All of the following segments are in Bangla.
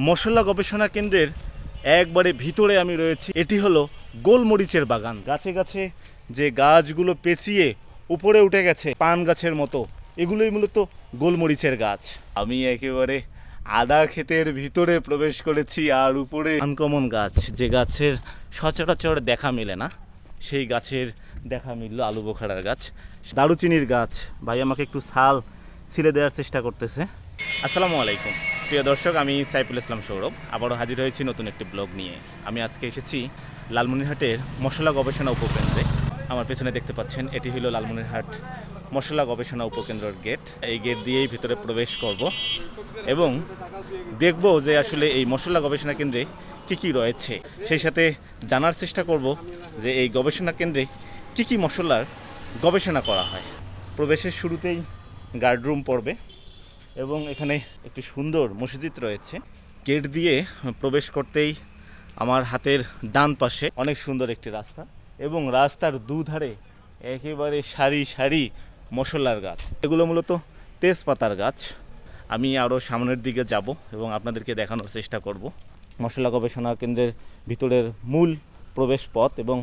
মশলা গবেষণা কেন্দ্রের একবারে ভিতরে আমি রয়েছি। এটি হলো গোলমরিচের বাগান। গাছে গাছে যে গাছগুলো পেঁচিয়ে উপরে উঠে গেছে পান গাছের মতো এগুলোই মূলত গোলমরিচের গাছ। আমি একেবারে আদা ক্ষেতের ভিতরে প্রবেশ করেছি আর উপরে আনকমন গাছ যে গাছের সচরাচর দেখা মেলে না সেই গাছের দেখা মিলল আলু বোখারার গাছ। দারুচিনির গাছ ভাই আমাকে একটু ছাল ছিলে দেওয়ার চেষ্টা করতেছে। আসসালামু আলাইকুম। প্রিয় দর্শক, আমি সাইফুল ইসলাম সৌরভ। আবারও হাজির হয়েছি নতুন একটি ব্লগ নিয়ে। আমি আজকে এসেছি লালমনিরহাটের মশলা গবেষণা উপকেন্দ্রে। আমার পেছনে দেখতে পাচ্ছেন, এটি হলো লালমনিরহাট মশলা গবেষণা উপকেন্দ্রের গেট। এই গেট দিয়েই ভিতরে প্রবেশ করব এবং দেখব যে আসলে এই মশলা গবেষণা কেন্দ্রে কী কী রয়েছে। সেই সাথে জানার চেষ্টা করব যে এই গবেষণা কেন্দ্রে কী কী মশলার গবেষণা করা হয়। প্রবেশের শুরুতেই গার্ডরুম পড়বে। এবং এখানে একটি সুন্দর মসজিদ রয়েছে। গেট দিয়ে প্রবেশ করতেই আমার হাতের ডান পাশে অনেক সুন্দর একটি রাস্তা এবং রাস্তার দুধারে একেবারে সারি সারি মশলার গাছ। এগুলো মূলত তেজপাতার গাছ। আমি আরও সামনের দিকে যাব এবং আপনাদেরকে দেখানোর চেষ্টা করব। মশলা গবেষণা কেন্দ্রের ভিতরের মূল প্রবেশ পথ এবং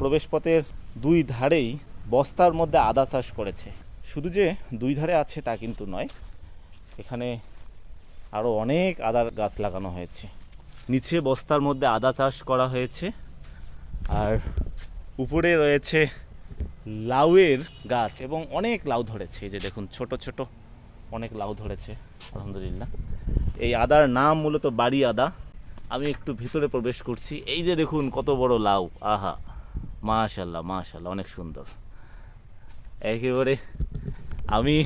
প্রবেশ পথের দুই ধারেই বস্তার মধ্যে আদা চাষ করেছে। শুধু যে দুই ধারে আছে তা কিন্তু নয় এখানে আরও অনেক আদার গাছ লাগানো হয়েছে। নিচে বস্তার মধ্যে আদা চাষ করা হয়েছে। আর উপরে রয়েছে লাউয়ের গাছ এবং অনেক লাউ ধরেছে। এই যে দেখুন, ছোট ছোট অনেক লাউ ধরেছে, আলহামদুলিল্লাহ। এই আদার নাম মূলত বাড়ি আদা। আমি একটু ভিতরে প্রবেশ করছি। এই যে দেখুন, কত বড় লাউ। আহা মাশাল্লাহ মাশাল্লাহ অনেক সুন্দর। একেবারে আমি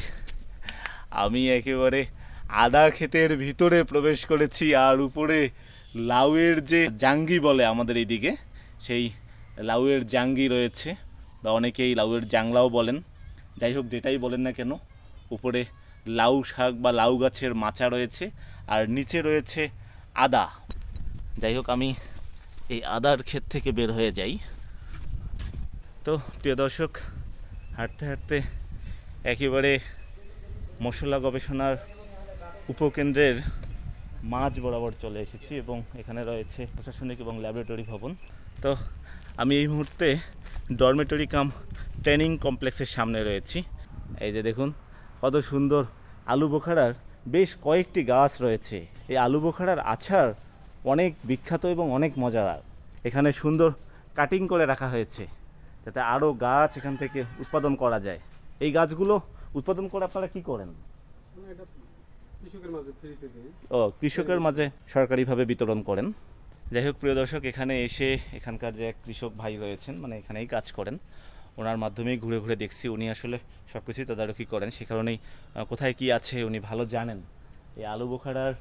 আমি একেবারে আদা ক্ষেতের ভিতরে প্রবেশ করেছি, আর উপরে লাউয়ের যে জাঙ্গি বলে আমাদের এইদিকে সেই লাউয়ের জাঙ্গি রয়েছে, বা অনেকেই লাউয়ের জাংলাও বলেন। যাই হোক, যেটাই বলেন না কেন, উপরে লাউ শাক বা লাউ গাছের মাচা রয়েছে, আর নিচে রয়েছে আদা। যাই হোক, আমি এই আদার ক্ষেত থেকে বের হয়ে যাই। তো, প্রিয় দর্শক, হাঁটতে হাঁটতে একেবারে মশলা গবেষণার উপকেন্দ্রের মাঝ বরাবর চলে এসেছি এবং এখানে রয়েছে প্রশাসনিক এবং ল্যাবরেটরি ভবন। তো আমি এই মুহূর্তে ডরমেটরি কাম ট্রেনিং কমপ্লেক্সের সামনে রয়েছি। এই যে দেখুন, কত সুন্দর আলু বোখারার বেশ কয়েকটি গাছ রয়েছে। এই আলু বোখারার অনেক বিখ্যাত এবং অনেক মজাদার। এখানে সুন্দর কাটিং করে রাখা হয়েছে, যাতে আরও গাছ এখান থেকে উৎপাদন করা যায়। এই গাছগুলো উৎপাদন করে আপনারা কি করেন? মানে কৃষকের মাঝে ও কৃষকের মাঝে সরকারিভাবে বিতরণ করেন। যাই হোক প্রিয় দর্শক এখানে এসে এখানকার যে এক কৃষক ভাই রয়েছেন মানে এখানেই কাজ করেন। ওনার মাধ্যমেই ঘুরে ঘুরে দেখছি উনি আসলে সব কিছুই তদারকি করেন। সে কারণেই কোথায় কি আছে উনি ভালো জানেন। এই আলু বোখারার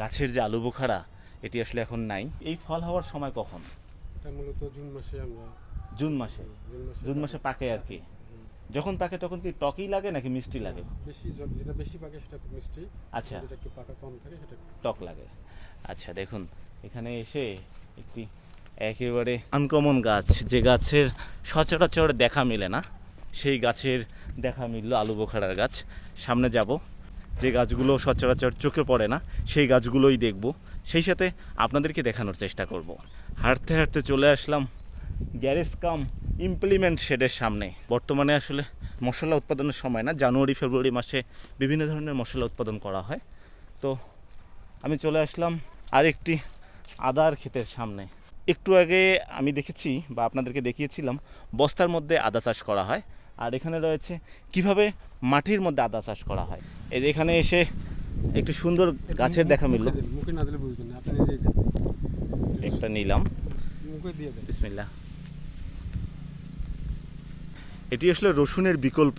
গাছের যে আলু বোখারা এটি আসলে এখন নাই। এই ফল হওয়ার সময় কখন? এটা মূলত জুন মাসে আমরা জুন মাসে। জুন মাসে জুন মাসে পাকে আর কি। যখন পাকে তখন কি টকই লাগে নাকি মিষ্টি লাগে? বেশি যেটা বেশি পাকে সেটা মিষ্টি আচ্ছা। যেটা একটু পাকা কম থাকে সেটা টক লাগে। আচ্ছা দেখুন এখানে এসে একটি একেবারে আনকমন গাছ যে গাছের সচরাচর দেখা মেলে না সেই গাছের দেখা মিলল আলু বোখারার গাছ। সামনে যাব যে গাছগুলো সচরাচর চোখে পড়ে না সেই গাছগুলোই দেখব। সেই সাথে আপনাদেরকে দেখানোর চেষ্টা করব। হাঁটতে হাঁটতে চলে আসলাম গ্যারেজ কাম ইমপ্লিমেন্ট শেডের সামনে। বর্তমানে আসলে মশলা উৎপাদনের সময় না জানুয়ারি ফেব্রুয়ারি মাসে বিভিন্ন ধরনের মশলা উৎপাদন করা হয়। তো আমি চলে আসলাম আরেকটি আদার ক্ষেতের সামনে। একটু আগে আমি দেখেছি বা আপনাদেরকে দেখিয়েছিলাম বস্তার মধ্যে আদা চাষ করা হয়। আর এখানে রয়েছে কীভাবে মাটির মধ্যে আদা চাষ করা হয়। এই যে এখানে এসে একটি সুন্দর গাছের দেখা মিলল। একটা নিলাম। বিসমিল্লা এটি আসলে রসুনের বিকল্প।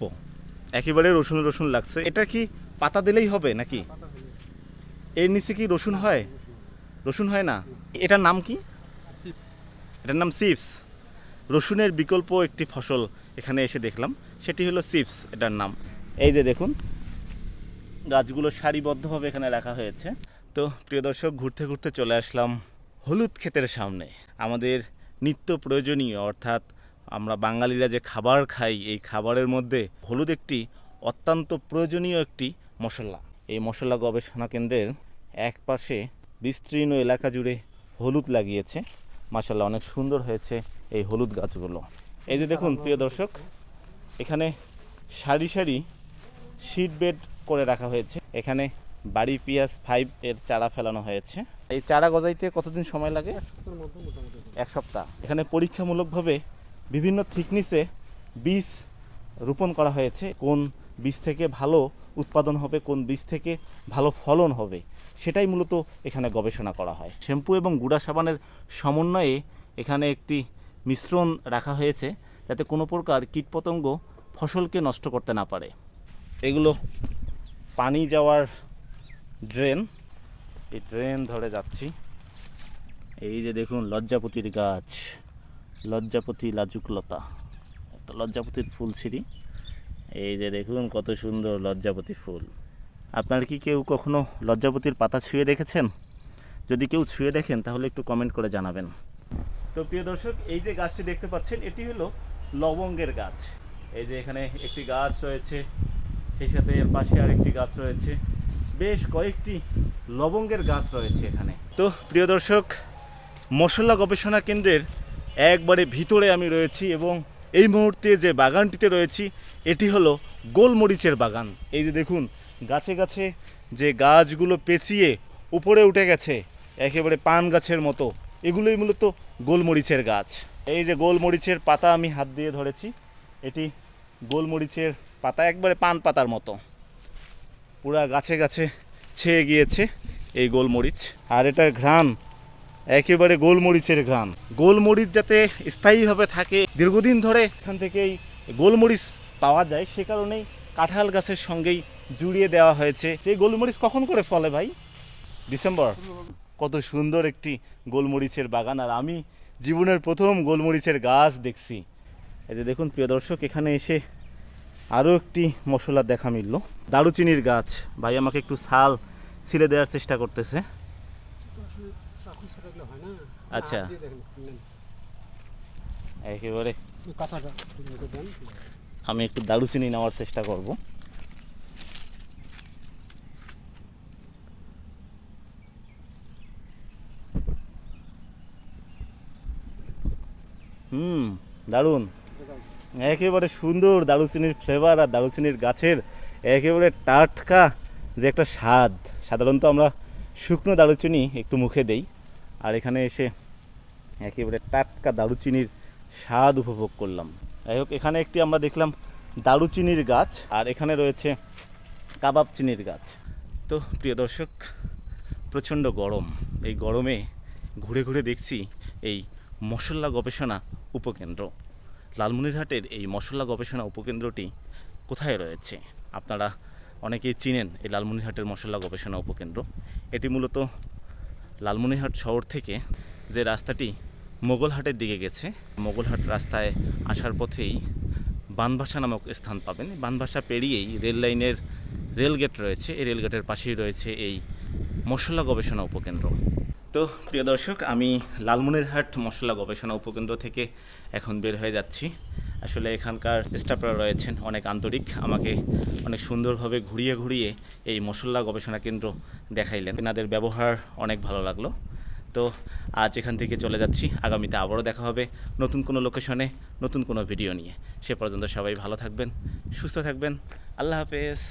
একেবারে রসুন রসুন লাগছে। এটা কি পাতা দিলেই হবে নাকি? এর নিচে কি রসুন হয়? রসুন হয় না? এটার নাম কি? এটার নাম চিপস। রসুনের বিকল্প একটি ফসল এখানে এসে দেখলাম। সেটি হলো চিপস, এটার নাম। এই যে দেখুন, গাছগুলো সারিবদ্ধভাবে এখানে রাখা হয়েছে। তো প্রিয় দর্শক, ঘুরতে ঘুরতে চলে আসলাম হলুদ ক্ষেতের সামনে। আমাদের নিত্য প্রয়োজনীয়, অর্থাৎ আমরা বাঙালিরা যে খাবার খাই, এই খাবারের মধ্যে হলুদ একটি অত্যন্ত প্রয়োজনীয় একটি মশলা। এই মশলা গবেষণা কেন্দ্রের এক পাশে বিস্তীর্ণ এলাকা জুড়ে হলুদ লাগিয়েছে। মাসাল্লাহ অনেক সুন্দর হয়েছে এই হলুদ গাছগুলো। এই যে দেখুন, প্রিয় দর্শক, এখানে সারি সারি শীট বেড করে রাখা হয়েছে। এখানে বাড়ি পিয়াজ ফাইভ এর চারা ফেলানো হয়েছে। এই চারা গজাইতে কতদিন সময় লাগে? এক সপ্তাহ। এখানে পরীক্ষামূলকভাবে বিভিন্ন থিকনিসে বীজ রোপণ করা হয়েছে। কোন বীজ থেকে ভালো উৎপাদন হবে, কোন বীজ থেকে ভালো ফলন হবে, সেটাই মূলত এখানে গবেষণা করা হয়। শ্যাম্পু এবং গুঁড়া সাবানের সমন্বয়ে এখানে একটি মিশ্রণ রাখা হয়েছে, যাতে কোনো প্রকার কীটপতঙ্গ ফসলকে নষ্ট করতে না পারে। এগুলো পানি যাওয়ার ড্রেন, এই ড্রেন ধরে যাচ্ছি। এই যে দেখুন, লজ্জাপতির গাছ। লজ্জাপতি লাজুকলতা। একটা লজ্জাপতির ফুল ছিঁড়ি এই যে দেখুন, কত সুন্দর লজ্জাপতি ফুল। আপনার কি কেউ কখনো লজ্জাপতির পাতা ছুঁয়ে দেখেছেন? যদি কেউ ছুঁয়ে দেখেন, তাহলে একটু কমেন্ট করে জানাবেন। তো প্রিয় দর্শক, এই যে গাছটি দেখতে পাচ্ছেন, এটি হলো লবঙ্গের গাছ। এই যে এখানে একটি গাছ রয়েছে, সেই সাথে এর পাশে আরেকটি গাছ রয়েছে। বেশ কয়েকটি লবঙ্গের গাছ রয়েছে এখানে। তো প্রিয় দর্শক, মশলা গবেষণা কেন্দ্রের একবারে ভিতরে আমি রয়েছি এবং এই মুহূর্তে যে বাগানটিতে রয়েছি, এটি হলো গোলমরিচের বাগান। এই যে দেখুন, গাছে গাছে যে গাছগুলো পেঁচিয়ে উপরে উঠে গেছে, একেবারে পান গাছের মতো, এগুলোই মূলত গোলমরিচের গাছ। এই যে গোলমরিচের পাতা আমি হাত দিয়ে ধরেছি, এটি গোলমরিচের পাতা একবারে পান পাতার মতো। পুরা গাছে গাছে ছেয়ে গিয়েছে এই গোলমরিচ। আর এটার ঘ্রাণ একেবারে গোলমরিচের ঘ্রাণ। গোলমরিচ যাতে স্থায়ীভাবে থাকে, দীর্ঘদিন ধরে এখান থেকেই গোলমরিচ পাওয়া যায়, সে কারণেই কাঁঠাল গাছের সঙ্গেই জুড়িয়ে দেওয়া হয়েছে। সেই গোলমরিচ কখন করে ফলে ভাই? ডিসেম্বর। কত সুন্দর একটি গোলমরিচের বাগান, আর আমি জীবনের প্রথম গোলমরিচের গাছ দেখছি। এই যে দেখুন, প্রিয় দর্শক, এখানে এসে আরও একটি মশলা দেখা মিলল। দারুচিনির গাছ। ভাই আমাকে একটু ছাল ছিলে দেওয়ার চেষ্টা করতেছে তো আসলে চাকু ছাড়া এগুলো হয় না আচ্ছা। একেবারে। আমি একটু দারুচিনি নেওয়ার চেষ্টা করব। হুম দারুণ। একেবারে সুন্দর দারুচিনির ফ্লেভার আর দারুচিনির গাছের একেবারে টাটকা যে একটা স্বাদ। সাধারণত আমরা শুকনো দারুচিনি একটু মুখে দেই। আর এখানে এসে একেবারে টাটকা দারুচিনির স্বাদ উপভোগ করলাম। যাই হোক, এখানে একটি আমরা দেখলাম দারুচিনির গাছ, আর এখানে রয়েছে কাবাব চিনির গাছ। তো প্রিয় দর্শক, প্রচণ্ড গরম। এই গরমে ঘুরে ঘুরে দেখছি এই মশলা গবেষণা উপকেন্দ্র। লালমনিরহাটের এই মশলা গবেষণা উপকেন্দ্রটি কোথায় রয়েছে? আপনারা অনেকেই চিনেন এই লালমনিরহাটের মশলা গবেষণা উপকেন্দ্র। এটি মূলত লালমনিরহাট শহর থেকে যে রাস্তাটি মোগলহাটের দিকে গেছে, মোগলহাট রাস্তায় আসার পথেই বানভাষা নামক স্থান পাবেন। বানভাষা পেরিয়েই রেল লাইনের রেলগেট রয়েছে, এই রেলগেটের পাশেই রয়েছে এই মশলা গবেষণা উপকেন্দ্র। তো প্রিয় দর্শক, আমি লালমনিরহাট মশলা গবেষণা উপকেন্দ্র থেকে এখন বের হয়ে যাচ্ছি। আসলে এখানকার স্টাফরা রয়েছেন অনেক আন্তরিক, আমাকে অনেক সুন্দরভাবে ঘুরিয়ে ঘুরিয়ে এই মশলা গবেষণা কেন্দ্র দেখাইলেন। এনাদের ব্যবহার অনেক ভালো লাগল। তো আজ এখান থেকে চলে যাচ্ছি। আগামীতে আবারও দেখা হবে নতুন কোনো লোকেশনে, নতুন কোনো ভিডিও নিয়ে। সে পর্যন্ত সবাই ভালো থাকবেন, সুস্থ থাকবেন। আল্লাহ হাফেজ।